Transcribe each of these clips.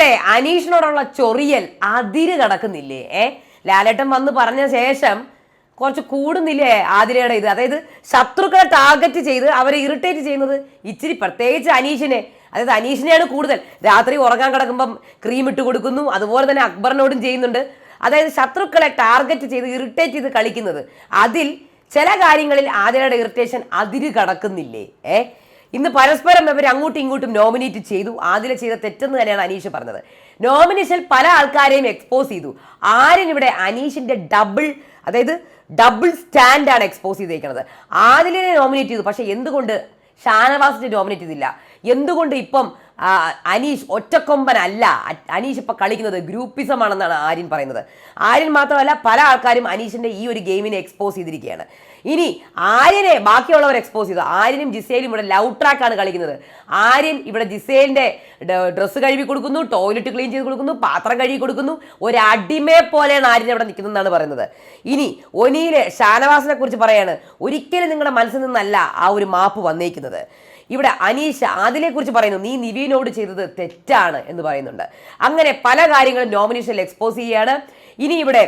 ആതിരയുടെ അനീഷിനോടുള്ള ചൊറിയൽ അതിര് കടക്കുന്നില്ലേ? ഏ ലാലേട്ടൻ വന്ന് പറഞ്ഞ ശേഷം കുറച്ച് കൂടുന്നില്ലേ ആതിരയുടെ ഇത്? അതായത് ശത്രുക്കളെ ടാർഗറ്റ് ചെയ്ത് അവരെ ഇറിറ്റേറ്റ് ചെയ്യുന്നത് ഇച്ചിരി പ്രത്യേകിച്ച് അനീഷിനെ. അതായത് അനീഷിനെയാണ് കൂടുതൽ. രാത്രി ഉറങ്ങാൻ കിടക്കുമ്പം ക്രീം ഇട്ട് കൊടുക്കുന്നു. അതുപോലെ തന്നെ അക്ബറിനോടും ചെയ്യുന്നുണ്ട്. അതായത് ശത്രുക്കളെ ടാർഗറ്റ് ചെയ്ത് ഇറിറ്റേറ്റ് ചെയ്ത് കളിക്കുന്നത്. അതിൽ ചില കാര്യങ്ങളിൽ ആതിരയുടെ ഇറിറ്റേഷൻ അതിര് കടക്കുന്നില്ലേ? ഏ ഇന്ന് പരസ്പരം ഇവർ അങ്ങോട്ടും ഇങ്ങോട്ടും നോമിനേറ്റ് ചെയ്തു. ആദില ചെയ്ത തെറ്റെന്ന് തന്നെയാണ് അനീഷ് പറഞ്ഞത്. നോമിനേഷൻ പല ആൾക്കാരെയും എക്സ്പോസ് ചെയ്തു. ആരും ഇവിടെ അനീഷിന്റെ ഡബിൾ അതായത് ഡബിൾ സ്റ്റാൻഡാണ് എക്സ്പോസ് ചെയ്തേക്കുന്നത്. ആദിലിനെ നോമിനേറ്റ് ചെയ്തു. പക്ഷേ എന്തുകൊണ്ട് ഷാനവാസിനെ നോമിനേറ്റ് ചെയ്തില്ല? എന്തുകൊണ്ട് ഇപ്പം അനീഷ് ഒറ്റക്കൊമ്പനല്ല അനീഷ് ഇപ്പം കളിക്കുന്നത് ഗ്രൂപ്പിസമാണെന്നാണ് ആര്യൻ പറയുന്നത്. ആര്യൻ മാത്രമല്ല പല ആൾക്കാരും അനീഷിന്റെ ഈ ഒരു ഗെയിമിനെ എക്സ്പോസ് ചെയ്തിരിക്കുകയാണ്. ഇനി ആര്യനെ ബാക്കിയുള്ളവർ എക്സ്പോസ് ചെയ്തു. ആര്യനും ജിസേലും ഇവിടെ ലവ് ട്രാക്കാണ് കളിക്കുന്നത്. ആര്യൻ ഇവിടെ ജിസേലിന്റെ ഡ്രസ്സ് കഴുകി കൊടുക്കുന്നു ടോയ്ലറ്റ് ക്ലീൻ ചെയ്ത് കൊടുക്കുന്നു പാത്രം കഴുകി കൊടുക്കുന്നു. ഒരു അടിമയെ പോലെയാണ് ആര്യൻ ഇവിടെ നിൽക്കുന്നതെന്നാണ് പറയുന്നത്. ഇനി ഒനിയിലെ ഷാനവാസിനെ കുറിച്ച് പറയാണ്. ഒരിക്കലും നിങ്ങളുടെ മനസ്സിൽ നിന്നല്ല ആ ഒരു മാപ്പ് വന്നേക്കുന്നത്. ഇവിടെ അനീഷ അതിനെക്കുറിച്ച് പറയുന്നു. നീ നിവീനോട് ചെയ്തത് തെറ്റാണ് എന്ന് പറയുന്നുണ്ട്. അങ്ങനെ പല കാര്യങ്ങളും നോമിനേഷനിൽ എക്സ്പോസ് ചെയ്യുകയാണ്. ഇനി ഇവിടെ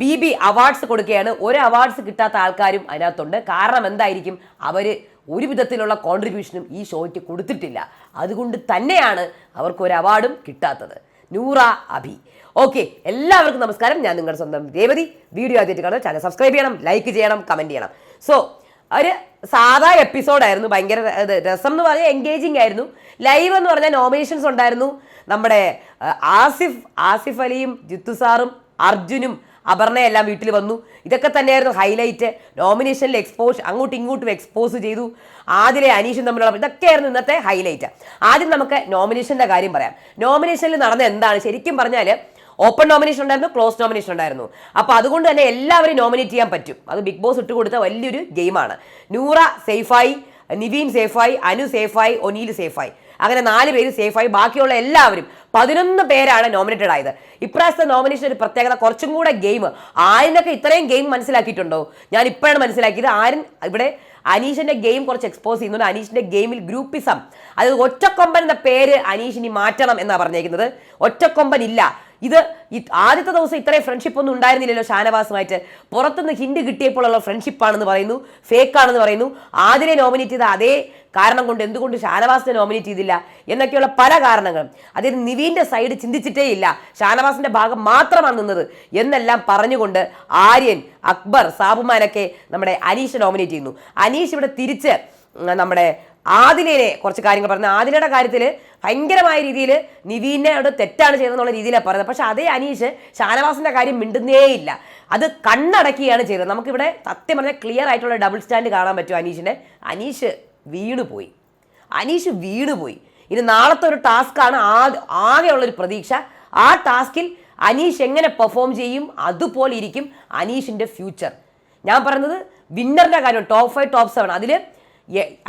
ബി ബി അവാർഡ്സ് കൊടുക്കുകയാണ്. ഒരു അവാർഡ്സ് കിട്ടാത്ത ആൾക്കാരും അതിനകത്തുണ്ട്. കാരണം എന്തായിരിക്കും? അവർ ഒരു വിധത്തിലുള്ള കോൺട്രിബ്യൂഷനും ഈ ഷോയ്ക്ക് കൊടുത്തിട്ടില്ല. അതുകൊണ്ട് തന്നെയാണ് അവർക്ക് ഒരു അവാർഡും കിട്ടാത്തത്. നൂറ അഭി. ഓക്കെ എല്ലാവർക്കും നമസ്കാരം. ഞാൻ നിങ്ങളുടെ സ്വന്തം രേവതി. വീഡിയോ ആദ്യമായിട്ട് കാണുക ചാനൽ സബ്സ്ക്രൈബ് ചെയ്യണം ലൈക്ക് ചെയ്യണം കമന്റ് ചെയ്യണം. സോ ഒരു സാധാ എപ്പിസോഡായിരുന്നു ഭയങ്കര രസം എന്ന് പറഞ്ഞാൽ എൻഗേജിങ് ആയിരുന്നു. ലൈവ് എന്ന് പറഞ്ഞാൽ നോമിനേഷൻസ് ഉണ്ടായിരുന്നു. നമ്മുടെ ആസിഫ് ആസിഫ് അലിയും ജിത്തു സാറും അർജുനും അപർണയെല്ലാം വീട്ടിൽ വന്നു. ഇതൊക്കെ തന്നെയായിരുന്നു ഹൈലൈറ്റ് നോമിനേഷനിൽ എക്സ്പോസ് അങ്ങോട്ടും ഇങ്ങോട്ടും എക്സ്പോസ് ചെയ്തു. ആദ്യത്തെ അനീഷും തമ്മിലുള്ള ഇതൊക്കെയായിരുന്നു ഇന്നത്തെ ഹൈലൈറ്റ് ആദ്യം നമുക്ക് നോമിനേഷന്റെ കാര്യം പറയാം. നോമിനേഷനിൽ നടന്ന എന്താണ്? ശരിക്കും പറഞ്ഞാൽ ഓപ്പൺ നോമിനേഷൻ ഉണ്ടായിരുന്നു ക്ലോസ് നോമിനേഷൻ ഉണ്ടായിരുന്നു. അപ്പോൾ അതുകൊണ്ട് തന്നെ എല്ലാവരും നോമിനേറ്റ് ചെയ്യാൻ പറ്റും. അത് ബിഗ് ബോസ് ഇട്ട് കൊടുത്ത വലിയൊരു ഗെയിമാണ് നൂറ സേഫായി നിവീൻ സേഫായി അനു സേഫായി ഒനീൽ സേഫായി. അങ്ങനെ നാല് പേര് സേഫായി. ബാക്കിയുള്ള എല്ലാവരും പതിനൊന്ന് പേരാണ് നോമിനേറ്റഡ് ആയത്. ഇപ്രാവശ്യത്തെ നോമിനേഷൻ ഒരു പ്രത്യേകത കുറച്ചും കൂടെ ഗെയിം ആരിനൊക്കെ ഇത്രയും ഗെയിം മനസ്സിലാക്കിയിട്ടുണ്ടോ? ഞാൻ ഇപ്പോഴാണ് മനസ്സിലാക്കിയത്. ആരും ഇവിടെ അനീഷിന്റെ ഗെയിം കുറച്ച് എക്സ്പോസ് ചെയ്യുന്നുണ്ട്. അനീഷിന്റെ ഗെയിമിൽ ഗ്രൂപ്പിസം അതായത് ഒറ്റക്കൊമ്പൻ എന്ന പേര് അനീഷിനി മാറ്റണം എന്നാണ് പറഞ്ഞേക്കുന്നത്. ഒറ്റക്കൊമ്പൻ ഇല്ല. ഇത് ആദ്യത്തെ ദിവസം ഇത്രയും ഫ്രണ്ട്ഷിപ്പ് ഒന്നും ഉണ്ടായിരുന്നില്ലല്ലോ ഷാനവാസുമായിട്ട്. പുറത്തുനിന്ന് ഹിന്റ് കിട്ടിയപ്പോഴുള്ള ഫ്രണ്ട്ഷിപ്പ് ആണെന്ന് പറയുന്നു ഫേക്ക് ആണെന്ന് പറയുന്നു. ആദിനെ നോമിനേറ്റ് ചെയ്ത അതേ കാരണം കൊണ്ട് എന്തുകൊണ്ട് ഷാനവാസിനെ നോമിനേറ്റ് ചെയ്തില്ല എന്നൊക്കെയുള്ള പല കാരണങ്ങളും. അതായത് നിവീന്റെ സൈഡ് ചിന്തിച്ചിട്ടേ ഇല്ല. ഷാനവാസിന്റെ ഭാഗം മാത്രമാണ് നിന്നത് എന്നെല്ലാം പറഞ്ഞുകൊണ്ട് ആര്യൻ അക്ബർ സാബുമാനൊക്കെ നമ്മുടെ അനീഷ് നോമിനേറ്റ് ചെയ്യുന്നു. അനീഷ് ഇവിടെ തിരിച്ച് നമ്മുടെ ആദിലേനെ കുറച്ച് കാര്യങ്ങൾ പറഞ്ഞു ആദിലയുടെ കാര്യത്തിൽ ഭയങ്കരമായ രീതിയിൽ നിവീനെ നിവീനോട് തെറ്റാണ് ചെയ്തതെന്നുള്ള രീതിയിലാണ് പറയുന്നത് പക്ഷേ അതേ അനീഷ് ഷാനവാസിന്റെ കാര്യം മിണ്ടുന്നേയില്ല. അത് കണ്ണടക്കിയാണ് ചെയ്തത്. നമുക്കിവിടെ സത്യം പറഞ്ഞാൽ ക്ലിയർ ആയിട്ടുള്ള ഡബിൾ സ്റ്റാൻഡ് കാണാൻ പറ്റും അനീഷിന്റെ അനീഷ് വീണുപോയി അനീഷ് വീണുപോയി ഇനി നാളത്തെ ഒരു ടാസ്ക്കാണ് ആകെയുള്ളൊരു പ്രതീക്ഷ. ആ ടാസ്കിൽ അനീഷ് എങ്ങനെ പെർഫോം ചെയ്യും? അതുപോലെ ഇരിക്കും അനീഷിന്റെ ഫ്യൂച്ചർ ഞാൻ പറയുന്നത് വിന്നറിന്റെ കാര്യം ടോപ്പ് ഫൈവ് ടോപ്പ് സെവൻ അതിൽ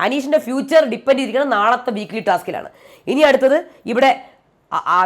അനീഷിന്റെ ഫ്യൂച്ചർ ഡിപ്പെൻഡ് ചെയ്തിരിക്കുന്നത് നാളത്തെ വീക്ക്ലി ടാസ്കിലാണ് ഇനി അടുത്തത് ഇവിടെ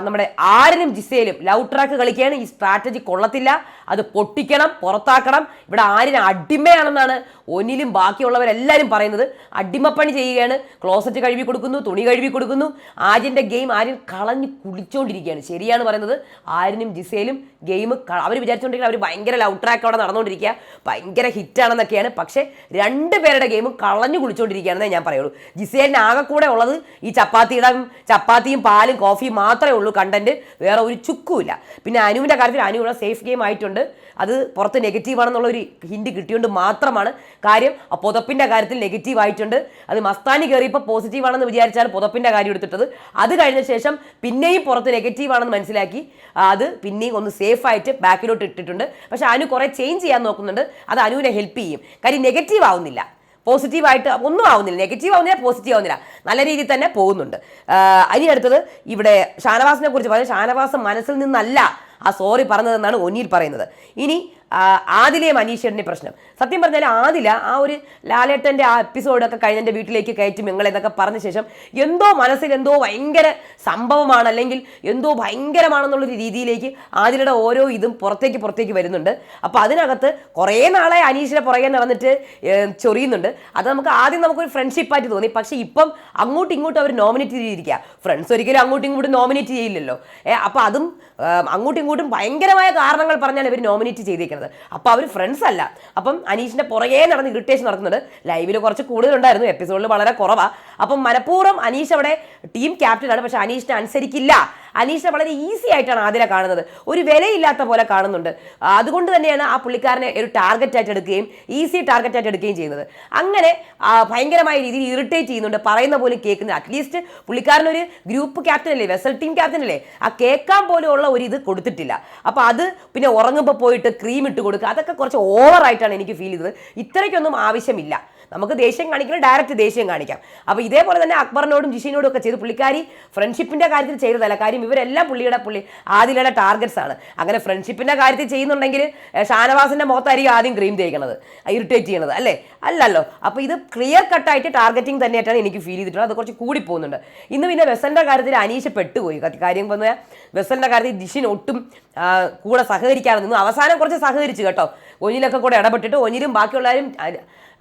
നമ്മുടെ ആരിനും ജിസയിലും ലവ് ട്രാക്ക് കളിക്കുകയാണ്. ഈ സ്ട്രാറ്റജി കൊള്ളത്തില്ല. അത് പൊട്ടിക്കണം പുറത്താക്കണം. ഇവിടെ ആരിന് അടിമയാണെന്നാണ് ഒന്നിലും ബാക്കിയുള്ളവരെല്ലാവരും പറയുന്നത്. അടിമപ്പണി ചെയ്യുകയാണ്. ക്ലോസറ്റ് കഴുകി കൊടുക്കുന്നു തുണി കഴുകി കൊടുക്കുന്നു. ആര്യന്റെ ഗെയിം ആര്യൻ കളഞ്ഞ് കുളിച്ചുകൊണ്ടിരിക്കുകയാണ് ശരിയാണ് പറയുന്നത്. ആര്യനും ജിസയിലും ഗെയിം അവർ വിചാരിച്ചുകൊണ്ടിരിക്കുന്നത് അവർ ഭയങ്കര ലവ് ട്രാക്ക് അവിടെ നടന്നുകൊണ്ടിരിക്കുക. ഭയങ്കര ഹിറ്റാണെന്നൊക്കെയാണ്. പക്ഷേ രണ്ട് പേരുടെ ഗെയിം കളഞ്ഞു കുളിച്ചുകൊണ്ടിരിക്കുകയാണെന്നേ ഞാൻ പറയുള്ളൂ. ജിസേലിന് ആകെ കൂടെ ഉള്ളത് ഈ ചപ്പാത്തിയുടെ ചപ്പാത്തിയും പാലും കോഫിയും മാത്രമേ ഉള്ളൂ കണ്ടന്റ് വേറെ ഒരു ചുക്കുമില്ല. പിന്നെ അനുവിന്റെ കാര്യത്തിൽ അനുവിടെ സേഫ് ഗെയിം ആയിട്ടുണ്ട്. അത് പുറത്ത് നെഗറ്റീവാണെന്നുള്ള ഒരു ഹിന്റ് കിട്ടിയോണ്ട് മാത്രമാണ് കാര്യം. ആ പുതപ്പിന്റെ കാര്യത്തിൽ നെഗറ്റീവ് ആയിട്ടുണ്ട്. അത് മസ്താനി കയറിയപ്പോൾ പോസിറ്റീവാണെന്ന് വിചാരിച്ചാൽ പുതപ്പിന്റെ കാര്യം എടുത്തിട്ടത്. അത് കഴിഞ്ഞ ശേഷം പിന്നെയും പുറത്ത് നെഗറ്റീവാണെന്ന് മനസ്സിലാക്കി. അത് പിന്നെയും ഒന്ന് സേഫ് ആയിട്ട് ബാക്കിലോട്ട് ഇട്ടിട്ടുണ്ട്. പക്ഷേ അനു കുറേ ചേഞ്ച് ചെയ്യാൻ നോക്കുന്നുണ്ട്. അത് അനുവിനെ ഹെൽപ്പ് ചെയ്യും. കാര്യം നെഗറ്റീവ് ആവുന്നില്ല. പോസിറ്റീവായിട്ട് ഒന്നും ആവുന്നില്ല. നെഗറ്റീവ് ആവുന്നില്ല പോസിറ്റീവ് ആവുന്നില്ല. നല്ല രീതിയിൽ തന്നെ പോകുന്നുണ്ട്. അതിന് അടുത്തത് ഇവിടെ ഷാനവാസിനെ കുറിച്ച് പറഞ്ഞാൽ ഷാനവാസ് മനസ്സിൽ നിന്നല്ല ആ സോറി പറഞ്ഞതെന്നാണ് ഒനിയിൽ പറയുന്നത്. ഇനി ആദിലയും അനീഷേട്ടന്റെ പ്രശ്നം. സത്യം പറഞ്ഞാൽ ആദില ആ ഒരു ലാലേട്ടന്റെ ആ എപ്പിസോഡൊക്കെ കഴിഞ്ഞ എന്റെ വീട്ടിലേക്ക് കയറ്റും നിങ്ങളെന്നൊക്കെ പറഞ്ഞ ശേഷം എന്തോ മനസ്സിൽ എന്തോ ഭയങ്കര സംഭവമാണ് അല്ലെങ്കിൽ എന്തോ ഭയങ്കരമാണെന്നുള്ളൊരു രീതിയിലേക്ക് ആദിലയുടെ ഓരോ ഇതും പുറത്തേക്ക് പുറത്തേക്ക് വരുന്നുണ്ട്. അപ്പോൾ അതിനകത്ത് കുറേ നാളെ അനീഷിനെ പുറകെ നടന്നിട്ട് ചൊറിയുന്നുണ്ട്. അത് നമുക്ക് ആദ്യം നമുക്കൊരു ഫ്രണ്ട്ഷിപ്പായിട്ട് തോന്നി. പക്ഷേ ഇപ്പം അങ്ങോട്ടും ഇങ്ങോട്ടും അവർ നോമിനേറ്റ് ചെയ്തിരിക്കുക. ഫ്രണ്ട്സ് ഒരിക്കലും അങ്ങോട്ടും ഇങ്ങോട്ടും നോമിനേറ്റ് ചെയ്യില്ലല്ലോ. അപ്പോൾ അതും അങ്ങോട്ടും ഇങ്ങോട്ടും ഭയങ്കരമായ കാരണങ്ങൾ പറഞ്ഞാണ് ഇവർ നോമിനേറ്റ് ചെയ്തേക്കുന്നത്. അപ്പോൾ അവർ ഫ്രണ്ട്സ് അല്ല. അപ്പം അനീഷിന്റെ പുറകെ നടന്ന് ഇറിറ്റേഷൻ നടക്കുന്നുണ്ട്. ലൈവിൽ കുറച്ച് കൂടുതലുണ്ടായിരുന്നു. എപ്പിസോഡിൽ വളരെ കുറവാണ് അപ്പം മനഃപൂർവം അനീഷ് അവിടെ ടീം ക്യാപ്റ്റനാണ് പക്ഷേ അനീഷിനെ അനുസരിക്കില്ല. അനീഷിനെ വളരെ ഈസി ആയിട്ടാണ് ആദില കാണുന്നത്. ഒരു വിലയില്ലാത്ത പോലെ കാണുന്നുണ്ട്. അതുകൊണ്ട് തന്നെയാണ് ആ പുള്ളിക്കാരനെ ഒരു ടാർഗറ്റ് ആയിട്ട് എടുക്കുകയും ഈസി ടാർഗറ്റ് ആയിട്ട് എടുക്കുകയും ചെയ്യുന്നത്. അങ്ങനെ ഭയങ്കരമായ രീതിയിൽ ഇറിറ്റേറ്റ് ചെയ്യുന്നുണ്ട് പറയുന്ന പോലും കേൾക്കുന്നത് അറ്റ്ലീസ്റ്റ് പുള്ളിക്കാരനൊരു ഗ്രൂപ്പ് ക്യാപ്റ്റൻ അല്ലേ വെസൽ ടീം ക്യാപ്റ്റൻ അല്ലേ ആ കേൾക്കാൻ പോലെയുള്ള ഒരു ഇത് കൊടുത്തിട്ടില്ല. അപ്പോൾ അത് പിന്നെ ഉറങ്ങുമ്പോൾ പോയിട്ട് ക്രീം ഇട്ട് കൊടുക്കുക അതൊക്കെ കുറച്ച് ഓവറായിട്ടാണ് എനിക്ക് ഫീൽ ചെയ്തത്. ഇത്രയ്ക്കൊന്നും ആവശ്യമില്ല. നമുക്ക് ദേഷ്യം കാണിക്കണം ഡയറക്റ്റ് ദേഷ്യം കാണിക്കാം. അപ്പോൾ ഇതേപോലെ തന്നെ അക്ബറിനോടും ജിഷിനോടും ഒക്കെ ചെയ്ത് പുള്ളിക്കാരി ഫ്രണ്ട്ഷിപ്പിന്റെ കാര്യത്തിൽ ചെയ്തതല്ല. കാര്യം ഇവരെല്ലാം പുള്ളിയുടെ പുള്ളി ആദിലയുടെ ടാർഗറ്റ്സ് ആണ്. അങ്ങനെ ഫ്രണ്ട്ഷിപ്പിന്റെ കാര്യത്തിൽ ചെയ്യുന്നുണ്ടെങ്കിൽ ഷാനവാസിന്റെ മുഖത്തായിരിക്കും ആദ്യം ക്രീം തേക്കുന്നത് ഇറിറ്റേറ്റ് ചെയ്യണത് അല്ലേ? അല്ലല്ലോ. അപ്പോൾ ഇത് ക്ലിയർ കട്ടായിട്ട് ടാർഗറ്റിംഗ് തന്നെയായിട്ടാണ് എനിക്ക് ഫീൽ ചെയ്തിട്ടുള്ളത്. അത് കുറച്ച് കൂടി പോകുന്നുണ്ട്. ഇന്ന് പിന്നെ വെസലിന്റെ കാര്യത്തിൽ അനീഷ് പെട്ടുപോയി. കാര്യം പറഞ്ഞാൽ വെസലിന്റെ കാര്യത്തിൽ ജിഷിൻ ഒട്ടും കൂടെ സഹകരിക്കാതെ നിന്നു അവസാനം കുറച്ച് സഹകരിച്ചു കേട്ടോ. ഒന്നിലൊക്കെ കൂടെ ഇടപെട്ടിട്ട് ഒന്നിലും ബാക്കിയുള്ളവരും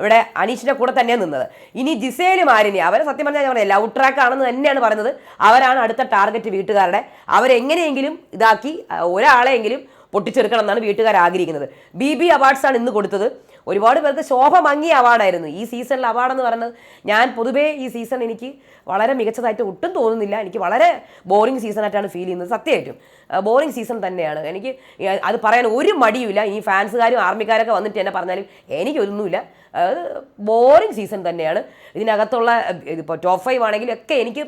ഇവിടെ അനീഷിന്റെ കൂടെ തന്നെയാണ് നിന്നത്. ഇനി ജിസേലും മാരിനി അവരെ സത്യം പറഞ്ഞാൽ ഞാൻ പറയാം ലവ് ട്രാക്ക് ആണെന്ന് തന്നെയാണ് പറയുന്നത്. അവരാണ് അടുത്ത ടാർഗറ്റ് വീട്ടുകാരുടെ. അവരെങ്ങനെയെങ്കിലും ഇതാക്കി ഒരാളെയെങ്കിലും പൊട്ടിച്ചെടുക്കണം എന്നാണ് വീട്ടുകാർ ആഗ്രഹിക്കുന്നത്. ബി ബി അവാർഡ്സ് ആണ് ഇന്ന് കൊടുത്തത്. ഒരുപാട് പേർക്ക് ശോഭ മങ്ങിയ അവാർഡായിരുന്നു ഈ സീസണിൽ അവാർഡെന്ന് പറയുന്നത് ഞാൻ പൊതുവേ ഈ സീസൺ എനിക്ക് വളരെ മികച്ചതായിട്ട് ഒട്ടും തോന്നുന്നില്ല. എനിക്ക് വളരെ ബോറിംഗ് സീസണായിട്ടാണ് ഫീൽ ചെയ്യുന്നത്. സത്യമായിട്ടും. ബോറിംഗ് സീസൺ തന്നെയാണ്. എനിക്ക് അത് പറയാൻ ഒരു മടിയുമില്ല. ഈ ഫാൻസുകാരും ആർമിക്കാരൊക്കെ വന്നിട്ട് എന്നെ പറഞ്ഞാലും എനിക്കൊന്നുമില്ല. ബോറിംഗ് സീസൺ തന്നെയാണ്. ഇതിനകത്തുള്ള ഇതിപ്പോൾ ടോപ്പ് ഫൈവ് ആണെങ്കിലും ഒക്കെ എനിക്ക്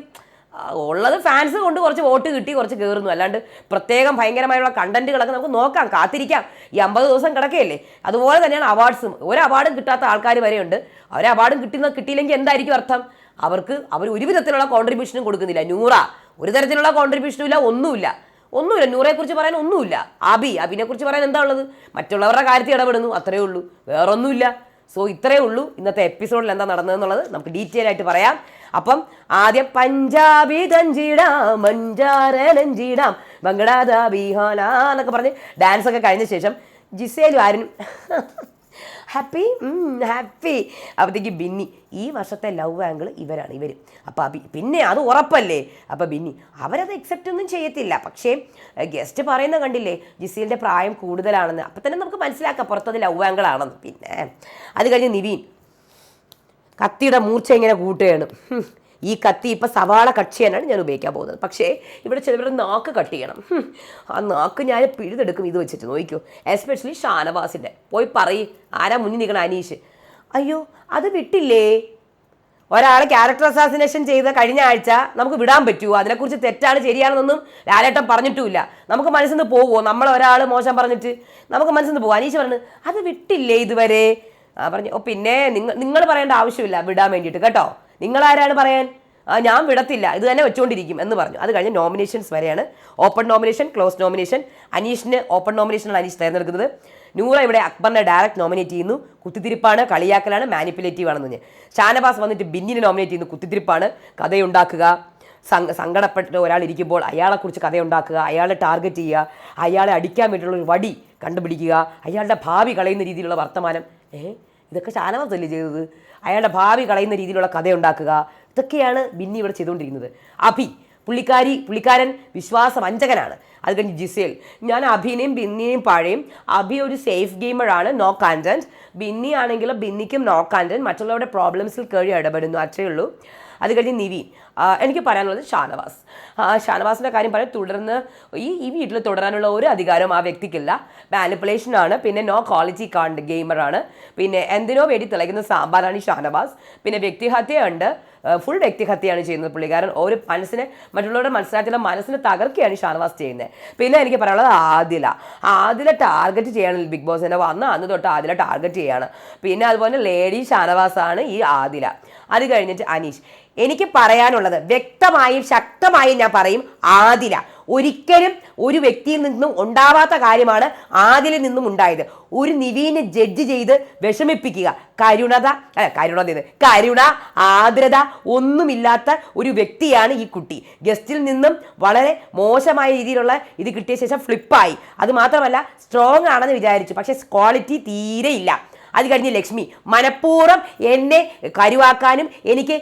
ഉള്ളത് ഫാൻസ് കൊണ്ട് കുറച്ച് വോട്ട് കിട്ടി കുറച്ച് കയറുന്നു അല്ലാണ്ട് പ്രത്യേകം ഭയങ്കരമായുള്ള കണ്ടന്റുകളൊക്കെ നമുക്ക് നോക്കാം കാത്തിരിക്കാം. ഈ അമ്പത് ദിവസം കിടക്കുകയല്ലേ അതുപോലെ തന്നെയാണ് അവാർഡ്സും ഒരു അവാർഡും കിട്ടാത്ത ആൾക്കാർ വരെയുണ്ട്. അവർ അവാർഡും കിട്ടുന്ന കിട്ടിയില്ലെങ്കിൽ എന്തായിരിക്കും അർത്ഥം? അവർക്ക് അവർ ഒരു വിധത്തിലുള്ള കോൺട്രിബ്യൂഷനും കൊടുക്കുന്നില്ല. നൂറ. ഒരു തരത്തിലുള്ള കോൺട്രിബ്യൂഷനും ഇല്ല ഒന്നുമില്ല. ഒന്നുമില്ല. നൂറയെക്കുറിച്ച് പറയാൻ ഒന്നുമില്ല. അബി അബിനെക്കുറിച്ച് പറയാൻ എന്താ ഉള്ളത്? മറ്റുള്ളവരുടെ കാര്യത്തിൽ ഇടപെടുന്നു അത്രയേ ഉള്ളൂ. വേറൊന്നുമില്ല. സോ ഇത്രയേ ഉള്ളൂ. ഇന്നത്തെ എപ്പിസോഡിൽ എന്താ നടന്നതെന്നുള്ളത് നമുക്ക് ഡീറ്റെയിൽ ആയിട്ട് പറയാം. അപ്പം ആദ്യം പഞ്ചാബി തഞ്ചിടാം മഞ്ചാരനഞ്ചിടാം ബംഗ്ലാദ ബീഹാന എന്നൊക്കെ പറഞ്ഞ് ഡാൻസ് ഒക്കെ കഴിഞ്ഞ ശേഷം ജിസേലും ആരും ഹാപ്പി ഹാപ്പി അപ്പോഴത്തേക്ക് ബിന്നി ഈ വർഷത്തെ ലവ് ആംഗിൾ ഇവരാണ് ഇവർ അപ്പോൾ പിന്നെ അത് ഉറപ്പല്ലേ? അപ്പോൾ ബിന്നി അവരത് എക്സെപ്റ്റ് ഒന്നും ചെയ്യത്തില്ല. പക്ഷേ ഗസ്റ്റ് പറയുന്ന കണ്ടില്ലേ? ജിസീലിന്റെ പ്രായം കൂടുതലാണെന്ന്. അപ്പം തന്നെ നമുക്ക് മനസ്സിലാക്കാം പുറത്തത് ലവ് ആംഗിൾ ആണെന്ന്. പിന്നെ അത് കഴിഞ്ഞ് നിവീൻ കത്തിയുടെ മൂർച്ച ഇങ്ങനെ കൂട്ടുകയാണ്. ഈ കത്തി ഇപ്പം സവാള കട്ട് ചെയ്യാനാണ് ഞാൻ ഉപയോഗിക്കാൻ പോകുന്നത്. പക്ഷേ ഇവിടെ ചിലവരുടെ നാക്ക് കട്ട് ചെയ്യണം. ആ നാക്ക് ഞാൻ പിഴുതെടുക്കും ഇത് വെച്ചിട്ട്. നോക്കിക്കോ എസ്പെഷ്യലി ഷാനവാസിന്റെ പോയി പറയ്. ആരാ മുന്നിൽ നിൽക്കണ അനീഷ്? അയ്യോ അത് വിട്ടില്ലേ? ഒരാളെ ക്യാരക്ടർ അസാസിനേഷൻ ചെയ്ത കഴിഞ്ഞ ആഴ്ച നമുക്ക് വിടാൻ പറ്റുമോ അതിനെക്കുറിച്ച് തെറ്റാണ് ശരിയാണെന്നൊന്നും ലാലേട്ടൻ പറഞ്ഞിട്ടുമില്ല. നമുക്ക് മനസ്സിൽ നിന്ന് പോകുമോ നമ്മൾ ഒരാൾ മോശം പറഞ്ഞിട്ട് നമുക്ക് മനസ്സിൽ നിന്ന് പോകും അനീഷ് പറഞ്ഞു അത് വിട്ടില്ലേ ഇതുവരെ? ആ പറഞ്ഞു ഓ പിന്നെ നിങ്ങൾ നിങ്ങൾ പറയേണ്ട ആവശ്യമില്ല. വിടാൻ വേണ്ടിയിട്ട്. കേട്ടോ? നിങ്ങൾ ആരാണ് പറയാൻ? ആ, ഞാൻ വിടത്തില്ല. ഇത് തന്നെ വെച്ചുകൊണ്ടിരിക്കും എന്ന് പറഞ്ഞു. അത് കഴിഞ്ഞ് നോമിനേഷൻസ് വരെയാണ്. ഓപ്പൺ നോമിനേഷൻ ക്ലോസ് നോമിനേഷൻ അനീഷിന് ഓപ്പൺ നോമിനേഷനാണ് അനീഷ് തിരഞ്ഞെടുക്കുന്നത് നൂറ ഇവിടെ അക്ബറിനെ ഡയറക്റ്റ് നോമിനേറ്റ് ചെയ്യുന്നു. കുത്തിത്തിരിപ്പാണ് കളിയാക്കലാണ് മാനിപ്പുലേറ്റീവ് ആണെന്ന് പറഞ്ഞ്. ഷാനവാസ് വന്നിട്ട് ബിന്നിനെ നോമിനേറ്റ് ചെയ്യുന്നു. കുത്തിത്തിരിപ്പാണ്. കഥയുണ്ടാക്കുക. സങ്ക സങ്കടപ്പെട്ട് ഒരാൾ ഇരിക്കുമ്പോൾ അയാളെക്കുറിച്ച് കഥയുണ്ടാക്കുക. അയാളെ ടാർഗറ്റ് ചെയ്യുക. അയാളെ അടിക്കാൻ വേണ്ടിയുള്ള ഒരു വടി കണ്ടുപിടിക്കുക. അയാളുടെ ഭാവി കളയുന്ന രീതിയിലുള്ള വർത്തമാനം. ഏഹ് ഇതൊക്കെ ഷാനവാസ് അല്ലേ ചെയ്തത്? അയാളുടെ ഭാവി കളയുന്ന രീതിയിലുള്ള കഥ ഉണ്ടാക്കുക ഇതൊക്കെയാണ് ബിന്നി ഇവിടെ ചെയ്തുകൊണ്ടിരിക്കുന്നത്. അഭി പുള്ളിക്കാരി പുള്ളിക്കാരൻ വിശ്വാസവഞ്ചകനാണ്. അത് കഴിഞ്ഞ് ജിസേൽ. ഞാൻ അഭിനെയും ബിന്നിനെയും പഴയും അഭി ഒരു സേഫ് ഗെയിമറാണ് നോ കണ്ടന്റ് ബിന്നി ആണെങ്കിൽ ബിന്നിക്കും നോ കണ്ടന്റ് മറ്റുള്ളവരുടെ പ്രോബ്ലംസിൽ കയറി ഇടപെടുന്നു അത്രയേ ഉള്ളൂ. അത് കഴിഞ്ഞ് നിവി. എനിക്ക് പറയാനുള്ളത് ഷാനവാസ്. ഷാനവാസിന്റെ കാര്യം പറയാൻ തുടർന്ന് ഈ ഈ വീട്ടിൽ തുടരാനുള്ള ഒരു അധികാരം ആ വ്യക്തിക്കില്ല. മാനിപ്പുലേഷൻ ആണ്. പിന്നെ നോ ക്വാളിറ്റി കാണ്ട് ഗെയിമറാണ് പിന്നെ എന്തിനോ വേണ്ടി തിളയ്ക്കുന്ന സാമ്പാറാണ് ഈ ഷാനവാസ്. പിന്നെ വ്യക്തിഹത്യയുണ്ട്. ഫുൾ വ്യക്തിഹത്യയാണ് ചെയ്യുന്നത് പുള്ളിക്കാരൻ ഒരു മനസ്സിനെ മറ്റുള്ളവരുടെ മനസ്സിലാക്കിയുള്ള മനസ്സിനെ തകർക്കുകയാണ് ഷാനവാസ് ചെയ്യുന്നത്. പിന്നെ എനിക്ക് പറയാനുള്ളത് ആദില. ആദില ടാർഗറ്റ് ചെയ്യാണ് ബിഗ് ബോസ് തന്നെ വന്ന അന്ന് തൊട്ട് ആദില ടാർഗറ്റ് ചെയ്യാണ്. പിന്നെ അതുപോലെ ലേഡി ഷാനവാസാണ് ഈ ആദില. അത് കഴിഞ്ഞിട്ട് അനീഷ്. എനിക്ക് പറയാനുള്ളത് വ്യക്തമായും ശക്തമായും ഞാൻ പറയും ആദില. ഒരിക്കലും ഒരു വ്യക്തിയിൽ നിന്നും ഉണ്ടാവാത്ത കാര്യമാണ് ആദിലിൽ നിന്നും ഉണ്ടായത്. ഒരു നിവീനെ ജഡ്ജ് ചെയ്ത് വിഷമിപ്പിക്കുക. കരുണത കരുണത കരുണ ആദ്രത ഒന്നുമില്ലാത്ത ഒരു വ്യക്തിയാണ് ഈ കുട്ടി. ഗസ്റ്റിൽ നിന്നും വളരെ മോശമായ രീതിയിലുള്ള ഇത് കിട്ടിയ ശേഷം ഫ്ലിപ്പായി അത് മാത്രമല്ല സ്ട്രോങ് ആണെന്ന് വിചാരിച്ചു. പക്ഷെ ക്വാളിറ്റി തീരെയില്ല അത് കഴിഞ്ഞ് ലക്ഷ്മി മനഃപൂർവം എന്നെ കരുവാക്കാനും എനിക്ക്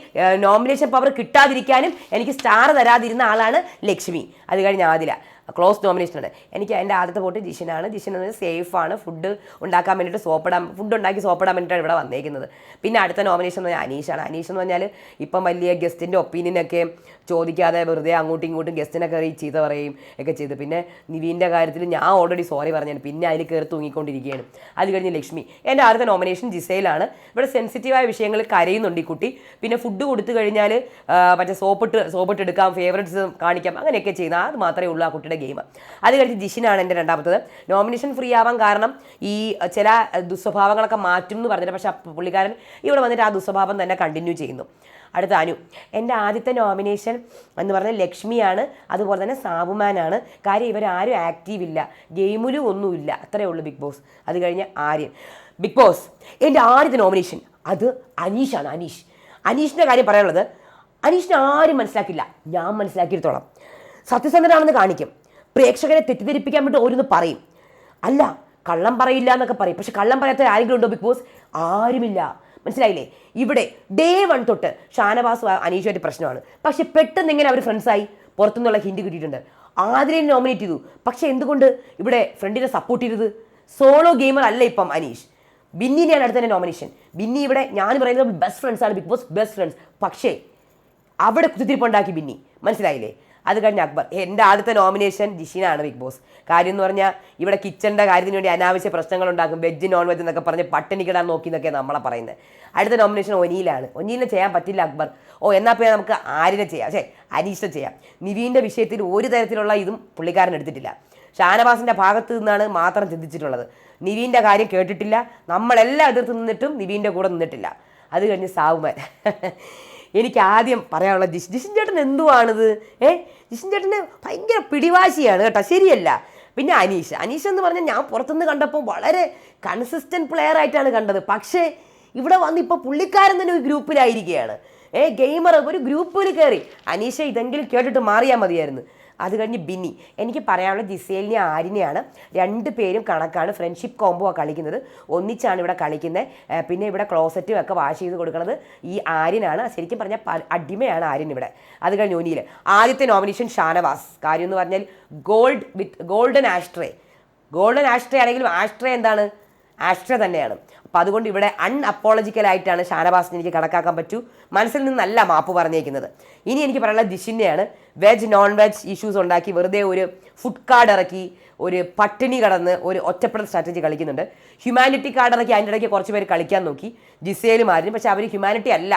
നോമിനേഷൻ പവർ കിട്ടാതിരിക്കാനും എനിക്ക് സ്റ്റാർ തരാതിരുന്ന ആളാണ് ലക്ഷ്മി. അത് കഴിഞ്ഞ് ആദില. ക്ലോസ് നോമിനേഷനാണ് എനിക്ക് എന്റെ ആദ്യത്തെ വോട്ട് ജിഷിനാണ്. ജിഷിൻ എന്ന് സേഫാണ് ഫുഡ് ഉണ്ടാക്കാൻ വേണ്ടിയിട്ട് സോപ്പിടാൻ ഫുഡ് ഉണ്ടാക്കി സോപ്പിടാൻ വേണ്ടിയിട്ടാണ് ഇവിടെ വന്നേക്കുന്നത്. പിന്നെ അടുത്ത നോമിനേഷൻ എന്ന് പറഞ്ഞാൽ അനീഷാണ് അനീഷ് എന്ന് പറഞ്ഞാൽ ഇപ്പം വലിയ ഗസ്റ്റിന്റെ ഒപ്പീനിയനൊക്കെ ചോദിക്കാതെ വെറുതെ അങ്ങോട്ടും ഇങ്ങോട്ടും ഗസ്റ്റിനെ കയറി ചീത്ത പറയും ഒക്കെ ചെയ്ത്. പിന്നെ നിവീന്റെ കാര്യത്തിൽ ഞാൻ ഓൾറെഡി സോറി പറഞ്ഞാണ്. പിന്നെ അതിൽ കയറി തൂങ്ങിക്കൊണ്ടിരിക്കുകയാണ്. അത് കഴിഞ്ഞ് ലക്ഷ്മി. എന്റെ ആദ്യത്തെ നോമിനേഷൻ ജിസയിലാണ് ഇവിടെ സെൻസിറ്റീവായ വിഷയങ്ങൾ കരയുന്നുണ്ട് ഈ കുട്ടി. പിന്നെ ഫുഡ് കൊടുത്തു കഴിഞ്ഞാൽ മറ്റേ സോപ്പിട്ട് സോപ്പിട്ട് എടുക്കാം ഫേവറേറ്റ്സ് കാണിക്കാം അങ്ങനെയൊക്കെ ചെയ്യുന്ന അത് മാത്രമേ ഉള്ളൂ ആ കുട്ടിയുടെ ഗെയിം അത് കഴിഞ്ഞ് ജിഷിനാണ് എന്റെ രണ്ടാമത്തത്. നോമിനേഷൻ ഫ്രീ ആവാൻ കാരണം ഈ ചില ദുസ്വഭാവങ്ങളൊക്കെ മാറ്റും എന്ന് പറഞ്ഞിട്ട് പക്ഷേ പുള്ളിക്കാരൻ ഇവിടെ വന്നിട്ട് ആ ദുസ്വഭാവം തന്നെ കണ്ടിന്യൂ ചെയ്യുന്നു. അടുത്ത അനു എന്റെ ആദ്യത്തെ നോമിനേഷൻ എന്ന് പറഞ്ഞാൽ ലക്ഷ്മിയാണ് അതുപോലെ തന്നെ സാബുമാനാണ്. കാര്യം ഇവരാരും ആക്റ്റീവ് ഇല്ല ഗെയിമിലും ഒന്നുമില്ല അത്രയേ ഉള്ളൂ ബിഗ് ബോസ് അത് കഴിഞ്ഞ് ആര്യൻ ബിഗ് ബോസ് എന്റെ ആദ്യത്തെ നോമിനേഷൻ അത് അനീഷാണ് അനീഷ്. അനീഷിന്റെ കാര്യം പറയാനുള്ളത് അനീഷിനെ ആരും മനസ്സിലാക്കില്ല ഞാൻ മനസ്സിലാക്കിയിടത്തോളം. സത്യസന്ധനാണെന്ന് കാണിക്കും. പ്രേക്ഷകരെ തെറ്റിദ്ധരിപ്പിക്കാൻ വേണ്ടി ഓരോന്ന് പറയും. അല്ല കള്ളം പറയില്ല എന്നൊക്കെ പറയും. പക്ഷെ കള്ളം പറയാത്ത ആരെങ്കിലും ഉണ്ടോ ബിഗ് ബോസ്? ആരുമില്ല. മനസ്സിലായില്ലേ? ഇവിടെ ഡേ വൺ തൊട്ട് ഷാനവാസ് അനീഷുമായിട്ട് പ്രശ്നമാണ്. പക്ഷെ പെട്ടെന്ന് എങ്ങനെ അവർ ഫ്രണ്ട്സായി പുറത്തുനിന്നുള്ള ഹിൻഡ് കിട്ടിയിട്ടുണ്ട്. ആദ്യം നോമിനേറ്റ് ചെയ്തു. പക്ഷെ എന്തുകൊണ്ട് ഇവിടെ ഫ്രണ്ടിനെ സപ്പോർട്ട് ചെയ്തത്? സോളോ ഗെയിമർ അല്ല ഇപ്പം അനീഷ്. ബിന്നിനെയാണ് അടുത്ത നോമിനേഷൻ ബിന്നി ഇവിടെ ഞാൻ പറയുന്നത് ബെസ്റ്റ് ഫ്രണ്ട്സാണ് ബിഗ് ബോസ് ബെസ്റ്റ് ഫ്രണ്ട്സ് പക്ഷേ അവിടെ കുത്തിരിപ്പുണ്ടാക്കി ബിന്നി. മനസ്സിലായില്ലേ? അത് കഴിഞ്ഞ് അക്ബർ. എന്റെ ആദ്യത്തെ നോമിനേഷൻ ജിഷിനാണ് ബിഗ് ബോസ്. കാര്യം എന്ന് പറഞ്ഞാൽ ഇവിടെ കിച്ചണിന്റെ കാര്യത്തിന് വേണ്ടി അനാവശ്യ പ്രശ്നങ്ങൾ ഉണ്ടാക്കും വെജ് നോൺ വെജ് എന്നൊക്കെ പറഞ്ഞ് പട്ടിണി കിടാൻ നോക്കി എന്നൊക്കെ നമ്മളെ പറയുന്നത് അടുത്ത നോമിനേഷൻ ഒനിയിലാണ് ഒനിയിലെ ചെയ്യാൻ പറ്റില്ല അക്ബർ. ഓ എന്നാൽ പിന്നെ നമുക്ക് ആരിനെ ചെയ്യാം? പക്ഷേ അനീഷിനെ ചെയ്യാം. നിവീന്റെ വിഷയത്തിൽ ഒരു തരത്തിലുള്ള ഇതും പുള്ളിക്കാരൻ എടുത്തിട്ടില്ല. ഷാനവാസിന്റെ ഭാഗത്ത് നിന്നാണ് മാത്രം ചിന്തിച്ചിട്ടുള്ളത്. നിവീന്റെ കാര്യം കേട്ടിട്ടില്ല. നമ്മളെല്ലാം എതിർത്ത് നിന്നിട്ടും നിവീന്റെ കൂടെ നിന്നിട്ടില്ല. അത് കഴിഞ്ഞ് സാവുമാൻ. എനിക്ക് ആദ്യം പറയാനുള്ള ജിഷ്. ജിഷിൻ ചേട്ടൻ എന്തുവാണിത്? ഏ? ജിഷിൻ ചേട്ടന് ഭയങ്കര പിടിവാശിയാണ് കേട്ടോ. ശരിയല്ല. പിന്നെ അനീഷ്. അനീഷ് എന്ന് പറഞ്ഞാൽ ഞാൻ പുറത്തുനിന്ന് കണ്ടപ്പോൾ വളരെ കൺസിസ്റ്റന്റ് പ്ലെയർ ആയിട്ടാണ് കണ്ടത്. പക്ഷേ ഇവിടെ വന്ന് ഇപ്പോൾ പുള്ളിക്കാരൻ തന്നെ ഒരു ഗ്രൂപ്പിലായിരിക്കുകയാണ്. ഏ ഗെയിമർ ഒരു ഗ്രൂപ്പിൽ കയറി. അനീഷ ഇതെങ്കിലും കേട്ടിട്ട് മാറിയാൽ മതിയായിരുന്നു. അത് കഴിഞ്ഞ് ബിന്നി. എനിക്ക് പറയാനുള്ള ജിസേലിനെ ആരിനെയാണ് രണ്ട് പേരും കണക്കാണ് ഫ്രണ്ട്ഷിപ്പ് കോംബോ കളിക്കുന്നത്. ഒന്നിച്ചാണ് ഇവിടെ കളിക്കുന്നത്. പിന്നെ ഇവിടെ ക്ലോസറ്റും ഒക്കെ വാഷ് ചെയ്ത് കൊടുക്കുന്നത് ഈ ആര്യനാണ്. ശരിക്കും പറഞ്ഞാൽ അടിമയാണ് ആര്യൻ ഇവിടെ. അത് കഴിഞ്ഞ് ഒനിയിൽ ആദ്യത്തെ നോമിനേഷൻ ഷാനവാസ്. കാര്യം എന്ന് പറഞ്ഞാൽ gold with golden ashtray golden ashtray ആണെങ്കിലും ആഷ്ട്രേ എന്താണ്? ആഷ്ട്രേ തന്നെയാണ്. അപ്പം അതുകൊണ്ട് ഇവിടെ അൺ അൺഅപ്പോളജിക്കലായിട്ടാണ് ഷാനവാസിനെ എനിക്ക് കണക്കാക്കാൻ പറ്റൂ. മനസ്സിൽ നിന്നല്ല മാപ്പ് പറഞ്ഞേക്കുന്നത്. ഇനി എനിക്ക് പറയാനുള്ള ജിഷിന്റെയാണ് വെജ് നോൺ വെജ് ഇഷ്യൂസ് ഉണ്ടാക്കി വെറുതെ ഒരു ഫുഡ് കാർഡ് ഇറക്കി ഒരു പട്ടിണി കടന്ന് ഒരു ഒറ്റപ്പെടൽ സ്ട്രാറ്റജി കളിക്കുന്നുണ്ട്. ഹ്യൂമാനിറ്റി കാർഡ് ഇറക്കി അതിന്റെ ഇടയ്ക്ക് കുറച്ച് പേര് കളിക്കാൻ നോക്കി. ജിസേലും പക്ഷേ പക്ഷെ അവർ ഹ്യൂമാനിറ്റി അല്ല.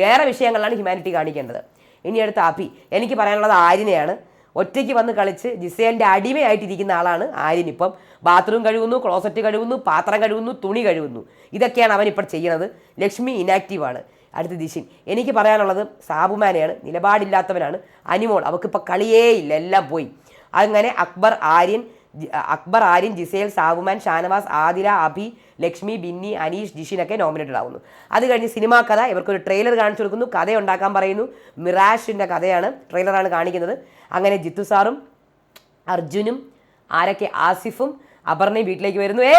വേറെ വിഷയങ്ങളിലാണ് ഹ്യൂമാനിറ്റി കാണിക്കേണ്ടത്. ഇനി അടുത്ത ആപ്പി. എനിക്ക് പറയാനുള്ളത് ആര്യനെയാണ്. ഒറ്റയ്ക്ക് വന്ന് കളിച്ച് ജിസേലിന്റെ അടിമയായിട്ടിരിക്കുന്ന ആളാണ് ആര്യൻ ഇപ്പം. ബാത്റൂം കഴുകുന്നു ക്ലോസറ്റ് കഴുകുന്നു പാത്രം കഴുകുന്നു തുണി കഴുകുന്നു. ഇതൊക്കെയാണ് അവൻ ഇപ്പോൾ ചെയ്യുന്നത്. ലക്ഷ്മി ഇനാക്റ്റീവാണ് അടുത്ത ദിശിൻ. എനിക്ക് പറയാനുള്ളത് സാബുമാനെയാണ് നിലപാടില്ലാത്തവനാണ്. അനിമോൾ അവൾക്കിപ്പോൾ കളിയേ ഇല്ല. എല്ലാം പോയി. അങ്ങനെ അക്ബർ ആര്യൻ അക്ബർ ആര്യൻ ജിസേൽ സാബുമാൻ ഷാനവാസ് ആദില അഭി ലക്ഷ്മി ബിന്നി അനീഷ് ജിഷിനൊക്കെ നോമിനേറ്റഡ് ആവുന്നു. അത് കഴിഞ്ഞ് സിനിമാ കഥ ഇവർക്കൊരു ട്രെയിലർ കാണിച്ചു കൊടുക്കുന്നു. കഥ ഉണ്ടാക്കാൻ പറയുന്നു. മിറാഷിന്റെ കഥയാണ് ട്രെയിലറാണ് കാണിക്കുന്നത്. അങ്ങനെ ജിത്തു സാറും അർജുനും ആരൊക്കെ ആസിഫും അപർണയും വീട്ടിലേക്ക് വരുന്നു. ഏ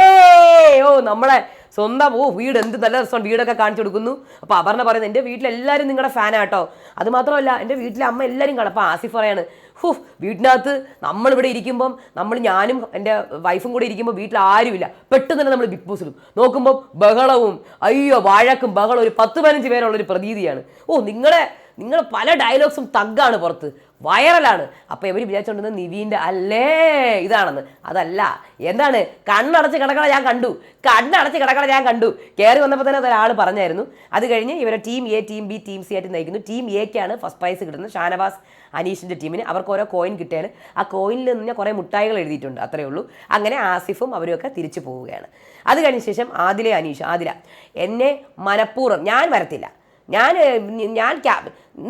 ഓ നമ്മളെ സ്വന്തം ഓ വീട് എന്ത് നല്ല രസമാണ്. വീടൊക്കെ കാണിച്ചു കൊടുക്കുന്നു. അപ്പോൾ അപർണ പറയുന്നത് എന്റെ വീട്ടിലെല്ലാവരും നിങ്ങളുടെ ഫാനാട്ടോ അത് മാത്രമല്ല എന്റെ വീട്ടിലെ അമ്മ എല്ലാവരും കാണും. അപ്പോൾ ആസിഫ് പറയാണ് ഹൂ വീട്ടിനകത്ത് നമ്മളിവിടെ ഇരിക്കുമ്പം നമ്മൾ ഞാനും എന്റെ വൈഫും കൂടെ ഇരിക്കുമ്പോൾ വീട്ടിൽ ആരുമില്ല. പെട്ടെന്ന് തന്നെ നമ്മൾ ബിഗ് ബോസിലും നോക്കുമ്പോൾ ബഹളവും അയ്യോ വാഴക്കും ബഹളം ഒരു പത്ത് പതിനഞ്ച് പേരുള്ളൊരു പ്രതീതിയാണ്. ഓ നിങ്ങളെ നിങ്ങൾ പല ഡയലോഗ്സും തഗ്ഗാണ് പുറത്ത്. വൈറലാണ് അപ്പോൾ ഇവർ വിചാരിച്ചുകൊണ്ടിരുന്നത് നിവീന്റെ അല്ലേ? ഇതാണെന്ന്. അതല്ല. എന്താണ്? കണ്ണടച്ച് കിടക്കണ ഞാൻ കണ്ടു. കണ്ണടച്ച് കിടക്കണ ഞാൻ കണ്ടു. കയറി വന്നപ്പോൾ തന്നെ ഒരാൾ പറഞ്ഞായിരുന്നു. അത് കഴിഞ്ഞ് ഇവരെ team A team B team C ആയിട്ട് നയിക്കുന്നു. ടീം എക്കാണ് ഫസ്റ്റ് പ്രൈസ് കിട്ടുന്നത് ഷാനവാസ് അനീഷിന്റെ ടീമിന് അവർക്ക് ഓരോ കോയിൻ കിട്ടിയാൽ ആ കോയിനിൽ നിന്ന് കുറേ മുട്ടായികൾ എഴുതിയിട്ടുണ്ട്. അത്രയേ ഉള്ളൂ. അങ്ങനെ ആസിഫും അവരുമൊക്കെ തിരിച്ചു പോവുകയാണ്. അത് കഴിഞ്ഞ ശേഷം ആദിലെ അനീഷ് ആദില എന്നെ മനഃപൂർവം ഞാൻ വരത്തില്ല. ഞാൻ ഞാൻ ക്യാ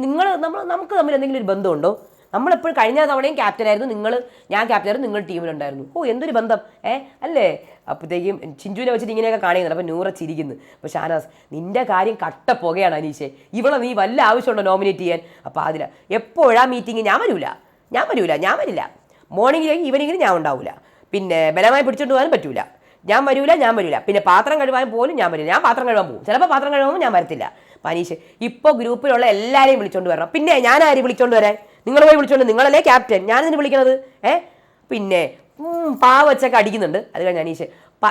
നിങ്ങൾ നമ്മൾ നമുക്ക് തമ്മിൽ എന്തെങ്കിലും ഒരു ബന്ധമുണ്ടോ? നമ്മളെപ്പോഴും കഴിഞ്ഞ തവണയും ക്യാപ്റ്റനായിരുന്നു നിങ്ങൾ ഞാൻ ക്യാപ്റ്റനായിരുന്നു നിങ്ങൾ ടീമിലുണ്ടായിരുന്നു ഓ എന്തൊരു ബന്ധം ഏ അല്ലേ? അപ്പോഴത്തേക്കും ചിഞ്ചുവിനെ വെച്ചിട്ട് ഇങ്ങനെയൊക്കെ കാണിക്കുന്നുണ്ട് അപ്പോൾ നൂറ ചിരിക്കുന്നു. അപ്പോൾ ഷാനാസ് നിന്റെ കാര്യം കട്ട പുകയാണ് അനീഷേ. ഇവിടെ നീ വല്ല ആവശ്യമുണ്ടോ നോമിനേറ്റ് ചെയ്യാൻ? അപ്പോൾ അതില എപ്പോഴാ മീറ്റിംഗ് ഞാൻ വരില്ല ഞാൻ വരില്ല ഞാൻ വരില്ല. മോർണിംഗിലേക്ക് ഈവനിങ്ങിന് ഞാൻ ഉണ്ടാവില്ല പിന്നെ ബലമായി പിടിച്ചോണ്ട് പോകാനും പറ്റില്ല ഞാൻ വരില്ല ഞാൻ വരില്ല പിന്നെ പാത്രം കഴുകാൻ പോലും ഞാൻ വരില്ല. ഞാൻ പാത്രം കഴുകാൻ പോകും. ചിലപ്പോൾ പാത്രം കഴുകുമ്പോൾ ഞാൻ വരത്തില്ല. പനീഷ് ഇപ്പോൾ ഗ്രൂപ്പിലുള്ള എല്ലാവരെയും വിളിച്ചോണ്ട് വരണം. പിന്നെ ഞാൻ ആര് വിളിച്ചോണ്ട് വരാൻ? നിങ്ങൾ പോയി വിളിച്ചോണ്ട് നിങ്ങളല്ലേ ക്യാപ്റ്റൻ? ഞാനിതിന് വിളിക്കണത്? ഏ? പിന്നെ പാ പാവച്ചൊക്കെ അടിക്കുന്നുണ്ട്. അത് കഴിഞ്ഞ് അനീഷ്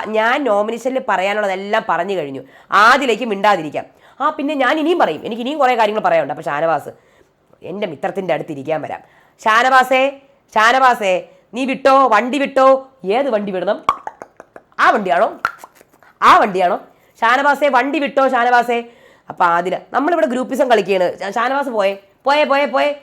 ഞാൻ നോമിനേഷനിൽ പറയാനുള്ളതെല്ലാം പറഞ്ഞു കഴിഞ്ഞു. ആദ്യത്തിലേക്ക് മിണ്ടാതിരിക്കാം. ആ പിന്നെ ഞാൻ ഇനിയും പറയും. എനിക്ക് ഇനിയും കുറേ കാര്യങ്ങൾ പറയാനുണ്ട്. അപ്പോൾ ഷാനവാസ് എന്റെ മിത്രത്തിന്റെ അടുത്ത് ഇരിക്കാൻ വരാം. ഷാനവാസേ ഷാനവാസേ നീ വിട്ടോ? വണ്ടി വിട്ടോ? ഏത് വണ്ടി വിടണം? ആ വണ്ടിയാണോ? ആ വണ്ടിയാണോ? ഷാനവാസേ വണ്ടി വിട്ടോ? ഷാനവാസേ അപ്പം ആദില നമ്മളിവിടെ ഗ്രൂപ്പിസം കളിക്കുകയാണ്. ഷാനവാസ് പോയേ? പോയേ പോയേ പോയേ.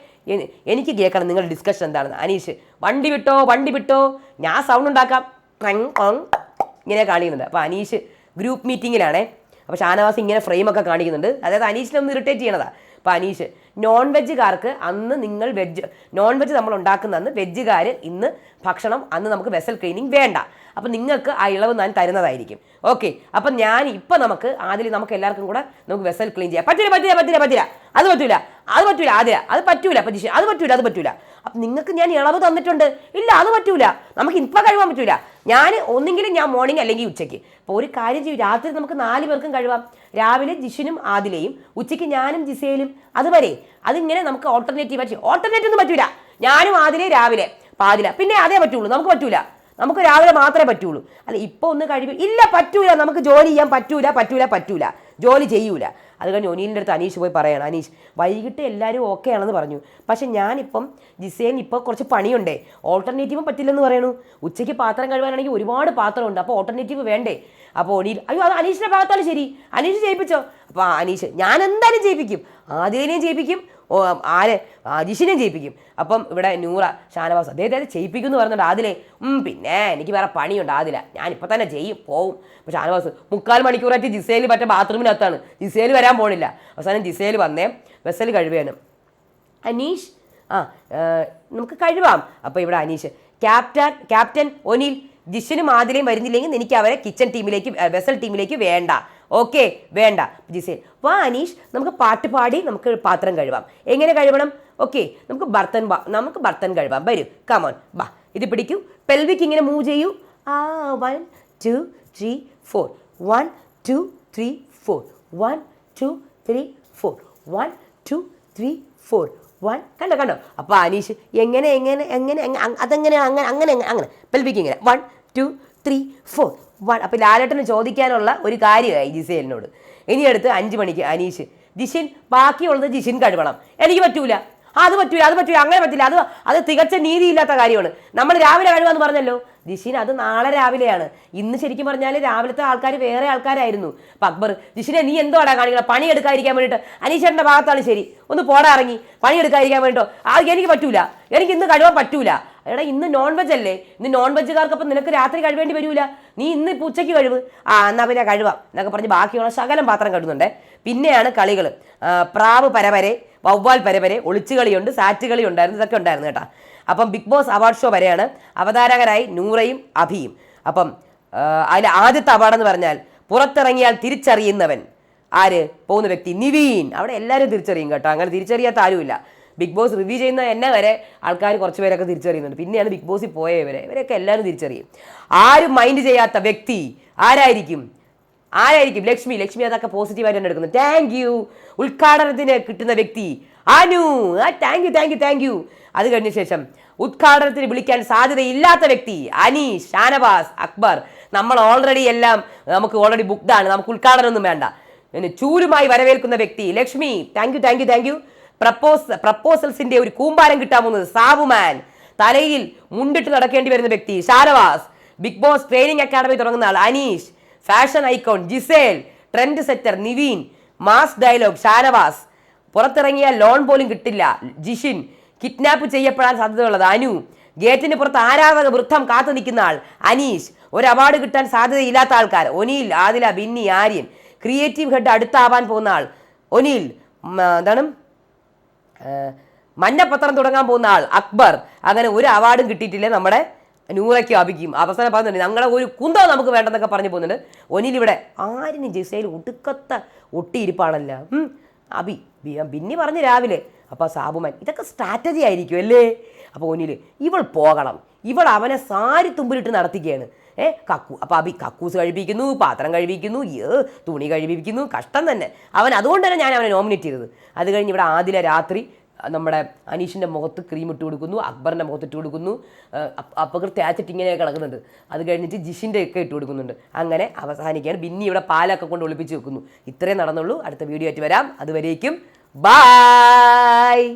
എനിക്ക് കേൾക്കണം നിങ്ങളുടെ ഡിസ്കഷൻ എന്താണെന്ന്. അനീഷ് വണ്ടി വിട്ടോ വണ്ടി വിട്ടോ? ഞാൻ സൗണ്ട് ഉണ്ടാക്കാം. ട്രങ് ഓങ് ഇങ്ങനെ കാണിക്കുന്നുണ്ട്. അപ്പോൾ അനീഷ് ഗ്രൂപ്പ് മീറ്റിങ്ങിലാണേ അപ്പോൾ ഷാനവാസ് ഇങ്ങനെ ഫ്രെയിമൊക്കെ കാണിക്കുന്നുണ്ട്. അതായത് അനീഷിനെ ഒന്ന് ഇറിറ്റേറ്റ് ചെയ്യണതാ. അപ്പോൾ അനീഷ് നോൺ വെജുകാർക്ക് അന്ന് നിങ്ങൾ വെജ് നോൺ വെജ് നമ്മൾ ഉണ്ടാക്കുന്ന അന്ന് വെജുകാർ ഇന്ന് ഭക്ഷണം അന്ന് നമുക്ക് വെസൽ ക്ലീനിങ് വേണ്ട. അപ്പം നിങ്ങൾക്ക് ആ ഇളവ് ഞാൻ തരുന്നതായിരിക്കും. ഓക്കെ. അപ്പം ഞാൻ ഇപ്പം നമുക്ക് ആദ്യം നമുക്ക് എല്ലാവർക്കും കൂടെ നമുക്ക് വെസൽ ക്ലീൻ ചെയ്യാം. പറ്റില്ല പറ്റില്ല പറ്റില്ല പറ്റില്ല അത് പറ്റൂല അത് പറ്റൂല ആദ്യ. അത് പറ്റൂല പറ്റില്ല അത് പറ്റൂല അത് പറ്റൂല. അപ്പം നിങ്ങൾക്ക് ഞാൻ ഇളവ് തന്നിട്ടുണ്ട്. ഇല്ല അത് പറ്റൂല. നമുക്ക് ഇപ്പം കഴിവാൻ പറ്റൂല. ഞാൻ ഒന്നെങ്കിലും ഞാൻ മോർണിംഗ് അല്ലെങ്കിൽ ഉച്ചയ്ക്ക്. അപ്പോൾ ഒരു കാര്യം ചെയ്യും. രാത്രി നമുക്ക് നാല് പേർക്കും കഴിവാം. രാവിലെ ജിഷിനും ആദിലയും ഉച്ചയ്ക്ക് ഞാനും ജിസയിലും അതുവരെ അതിങ്ങനെ നമുക്ക് ഓൾട്ടർനേറ്റീവ് ആയിട്ട് ഓൾട്ടർനേറ്റീവ് ഒന്നും പറ്റൂല. ഞാനും ആദിലെ രാവിലെ. പാതില പിന്നെ അതേ പറ്റുള്ളൂ. നമുക്ക് പറ്റൂല. നമുക്ക് രാവിലെ മാത്രമേ പറ്റുള്ളൂ. അല്ല ഇപ്പോൾ ഒന്ന് കഴിവ് ഇല്ല പറ്റൂല. നമുക്ക് ജോലി ചെയ്യാൻ പറ്റൂല പറ്റൂല പറ്റൂല. ജോലി ചെയ്യൂല. അത് കഴിഞ്ഞ് ഒനീലിന്റെ അടുത്ത് അനീഷ് പോയി പറയണം അനീഷ് വൈകിട്ട് എല്ലാവരും ഓക്കെ ആണെന്ന് പറഞ്ഞു. പക്ഷെ ഞാനിപ്പം ജിസേൻ ഇപ്പോൾ കുറച്ച് പണിയുണ്ടേ. ഓൾട്ടർനേറ്റീവും പറ്റില്ലെന്ന് പറയണു. ഉച്ചയ്ക്ക് പാത്രം കഴുകാനാണെങ്കിൽ ഒരുപാട് പാത്രമുണ്ട്. അപ്പോൾ ഓൾട്ടർനേറ്റീവ് വേണ്ടേ? അപ്പോൾ ഒനീൽ അയ്യോ അത് അനീഷിന്റെ ഭാഗത്താണ് ശരി. അനീഷ് ചെയ്യിപ്പിച്ചോ അപ്പോൾ അനീഷ് ഞാൻ എന്തായാലും ചെയ്യിപ്പിക്കും ആദ്യേനെയും ചെയ്യിപ്പിക്കും ആരെ? ആ, ജിഷിനെയും ചെയ്യിപ്പിക്കും അപ്പം ഇവിടെ നൂറ ഷാനവാസ് അദ്ദേഹത്തെ ചെയ്യിപ്പിക്കും എന്ന് പറഞ്ഞിട്ട് ആദിലേ. പിന്നെ എനിക്ക് വേറെ പണിയുണ്ട് ആദില. ഞാനിപ്പോൾ തന്നെ ചെയ്യും പോവും. അപ്പോൾ ഷാനവാസ് മുക്കാൽ മണിക്കൂറായിട്ട് ജിസേൽ മറ്റേ ബാത്റൂമിനകത്താണ്. ജിസേൽ വരാൻ പോണില്ല. അവസാനം ജിസേൽ വന്നേ വെസൽ കഴിവേനും അനീഷ് ആ നമുക്ക് കഴിവാം. അപ്പോൾ ഇവിടെ അനീഷ് ക്യാപ്റ്റൻ ക്യാപ്റ്റൻ ഒനിൽ ജിഷനും ആദിലയും വരുന്നില്ലെങ്കിൽ എനിക്ക് അവരെ കിച്ചൺ ടീമിലേക്ക് വെസൽ ടീമിലേക്ക് വേണ്ട. ഓക്കെ വേണ്ട. ജിസേൻ വാ അനീഷ് നമുക്ക് പാട്ട് പാടി നമുക്ക് പാത്രം കഴുകാം എങ്ങനെ കഴുകണം ഓക്കെ നമുക്ക് ബർത്തൻ നമുക്ക് ബർത്തൻ കഴുകാം വരൂ കമോൺ ബാ ഇത് പിടിക്കൂ. പെൽവിക്ക് ഇങ്ങനെ മൂവ് ചെയ്യൂ. ആ one two three four one two three four one two three four one two three four one കണ്ടോ കണ്ടോ? അപ്പോൾ അനീഷ് എങ്ങനെ എങ്ങനെ എങ്ങനെ അതെങ്ങനെ അങ്ങനെ അങ്ങനെ അങ്ങനെ പെൽവിക്ക് ഇങ്ങനെ. One two three four one അപ്പോൾ ലാലേട്ടന് ചോദിക്കാനുള്ള ഒരു കാര്യമായി ജിസേലിനോട്. ഇനി അടുത്ത് അഞ്ച് മണിക്ക് അനീഷ് ജിഷിൻ ബാക്കിയുള്ളത് ജിഷിൻ കഴുകണം എനിക്ക് പറ്റൂല. അത് പറ്റൂല അത് പറ്റൂല അങ്ങനെ പറ്റില്ല. അത് അത് തികച്ച നീതിയില്ലാത്ത കാര്യമാണ്. നമ്മൾ രാവിലെ കഴിവാന്ന് പറഞ്ഞല്ലോ. ജിഷിൻ അത് നാളെ രാവിലെയാണ്. ഇന്ന് ശരിക്കും പറഞ്ഞാൽ രാവിലത്തെ ആൾക്കാർ വേറെ ആൾക്കാരായിരുന്നു. അപ്പം അക്ബർ ജിഷിനെ നീ എന്തോടാ കാണിക്കണം? പണിയെടുക്കാതിരിക്കാൻ വേണ്ടിയിട്ട് അനീഷേട്ടന്റെ ഭാഗത്താണ് ശരി. ഒന്ന് പോടാ ഇറങ്ങി. പണിയെടുക്കാതിരിക്കാൻ വേണ്ടിട്ടോ. ആ എനിക്ക് പറ്റൂല. എനിക്ക് ഇന്ന് കഴിവാൻ പറ്റൂല. എടാ ഇന്ന് നോൺ വെജ് അല്ലേ? ഇന്ന് നോൺ വെജുകാർക്കൊപ്പം നിനക്ക് രാത്രി കഴിവേണ്ടി വരൂല. നീ ഇന്ന് ഇപ്പോൾ ഉച്ചയ്ക്ക് കഴിവ്. ആ എന്നാ പിന്നെ കഴിവാം. എന്നൊക്കെ പറഞ്ഞ് ബാക്കിയുള്ള ശകലം പാത്രം കഴുകുന്നുണ്ടേ. പിന്നെയാണ് കളികൾ പ്രാവ് പരവരെ വവ്വാൽ പരവരെ ഒളിച്ചുകളിയുണ്ട് സാറ്റ് കളി ഉണ്ടായിരുന്നു ഇതൊക്കെ ഉണ്ടായിരുന്നു കേട്ടോ. അപ്പം ബിഗ് ബോസ് അവാർഡ് ഷോ വരെയാണ്. അവതാരകരായി നൂറയും അഭിയും. അപ്പം അതിൽ ആദ്യത്തെ അവാർഡ് എന്ന് പറഞ്ഞാൽ പുറത്തിറങ്ങിയാൽ തിരിച്ചറിയുന്നവൻ. ആര്? പോകുന്ന വ്യക്തി നിവീൻ. അവിടെ എല്ലാവരും തിരിച്ചറിയും കേട്ടോ. അങ്ങനെ തിരിച്ചറിയാത്ത ആരുമില്ല. ബിഗ് ബോസ് റിവ്യൂ ചെയ്യുന്ന എന്നെ വരെ ആൾക്കാർ കുറച്ച് പേരൊക്കെ തിരിച്ചറിയുന്നുണ്ട്. പിന്നെയാണ് ബിഗ് ബോസിൽ പോയ ഇവരെ. ഇവരൊക്കെ എല്ലാവരും തിരിച്ചറിയും. ആരും മൈൻഡ് ചെയ്യാത്ത വ്യക്തി ആരായിരിക്കും? ആരായിരിക്കും? ലക്ഷ്മി. ലക്ഷ്മി അതൊക്കെ പോസിറ്റീവായിട്ട് തന്നെ എടുക്കുന്നത് താങ്ക് യു ഉദ്ഘാടനത്തിന് കിട്ടുന്ന വ്യക്തി അനു. ആ thank you thank you thank you അത് കഴിഞ്ഞ ശേഷം ഉദ്ഘാടനത്തിന് വിളിക്കാൻ സാധ്യതയില്ലാത്ത വ്യക്തി അനി ഷാനവാസ് അക്ബർ. നമ്മൾ ഓൾറെഡി എല്ലാം നമുക്ക് ഓൾറെഡി ബുക്ക്ഡാണ് നമുക്ക് ഉദ്ഘാടനം ഒന്നും വേണ്ട. പിന്നെ ചൂലുമായി വരവേൽക്കുന്ന വ്യക്തി Lakshmi. Thank you thank you thank you propose പ്രപ്പോസൽസിന്റെ ഒരു കൂമ്പാരം കിട്ടാൻ പോകുന്നത് സാബുമാൻ. തലയിൽ മുണ്ടിട്ട് നടക്കേണ്ടി വരുന്ന വ്യക്തി ഷാരവാസ് ബിഗ് ബോസ് ട്രെയിനിങ് അക്കാഡമി തുടങ്ങുന്ന ആൾ Aneesh. Fashion icon Gizele. Trendsetter Nevin. Mass dialogue ഷാരവാസ് പുറത്തിറങ്ങിയ ലോൺ പോലും കിട്ടില്ല. ജിഷിൻ. കിഡ്നാപ്പ് ചെയ്യപ്പെടാൻ സാധ്യതയുള്ളത് അനു. ഗേറ്റിന് പുറത്ത് ആരാധക വൃദ്ധം കാത്തു നിൽക്കുന്ന ആൾ അനീഷ്. ഒരു അവാർഡ് കിട്ടാൻ സാധ്യതയില്ലാത്ത ആൾക്കാർ ഒനീൽ ആദില ബിന്നി ആര്യൻ. ക്രിയേറ്റീവ് ഹെഡ് അടുത്താവാൻ പോകുന്ന ആൾ ഒനീൽ. എന്താണ്? മഞ്ഞപ്പത്രം തുടങ്ങാൻ പോകുന്ന ആൾ അക്ബർ. അങ്ങനെ ഒരു അവാർഡും കിട്ടിയിട്ടില്ല നമ്മുടെ നൂറയ്ക്കും അബിക്കും. അവസാനം പറയുന്നുണ്ട് ഞങ്ങളെ ഒരു കുന്തോ നമുക്ക് വേണ്ടെന്നൊക്കെ പറഞ്ഞു പോകുന്നുണ്ട്. ഒനിലിവിടെ ആരിനും ജിസയിൽ ഒടുക്കത്ത ഒട്ടിയിരിപ്പാണല്ല. അബി ബിന്നി പറഞ്ഞ് രാവിലെ. അപ്പോൾ സാബുമാൻ ഇതൊക്കെ സ്ട്രാറ്റജി ആയിരിക്കും അല്ലേ? അപ്പോൾ ഒനിൽ ഇവൾ പോകണം. ഇവൾ അവനെ സാരി തുമ്പിലിട്ട് നടത്തിക്കുകയാണ്. ഏ കക്കൂ അപ്പോൾ അബി കക്കൂസ് കഴിപ്പിക്കുന്നു പാത്രം കഴിപ്പിക്കുന്നു ഏ തുണി കഴിപ്പിക്കുന്നു കഷ്ടം തന്നെ. അവൻ അതുകൊണ്ട് തന്നെ ഞാൻ അവനെ നോമിനേറ്റ് ചെയ്തത്. അത് കഴിഞ്ഞ് ഇവിടെ ആദ്യ രാത്രി നമ്മുടെ അനീഷിന്റെ മുഖത്ത് ക്രീം ഇട്ട് കൊടുക്കുന്നു അക്ബറിന്റെ മുഖത്ത് ഇട്ട് കൊടുക്കുന്നു അപ്പകർ തേച്ചിട്ട് ഇങ്ങനെ കിടക്കുന്നുണ്ട് അത് കഴിഞ്ഞിട്ട് ജിഷിന്റെ ഒക്കെ ഇട്ട് കൊടുക്കുന്നുണ്ട്. അങ്ങനെ അവസാനിക്കാൻ ബിന്നി ഇവിടെ പാലൊക്കെ കൊണ്ട് ഒളിപ്പിച്ച് വെക്കുന്നു. ഇത്രയും നടന്നുള്ളൂ. അടുത്ത വീഡിയോ ആയിട്ട് വരാം. അതുവരേക്കും ബായ്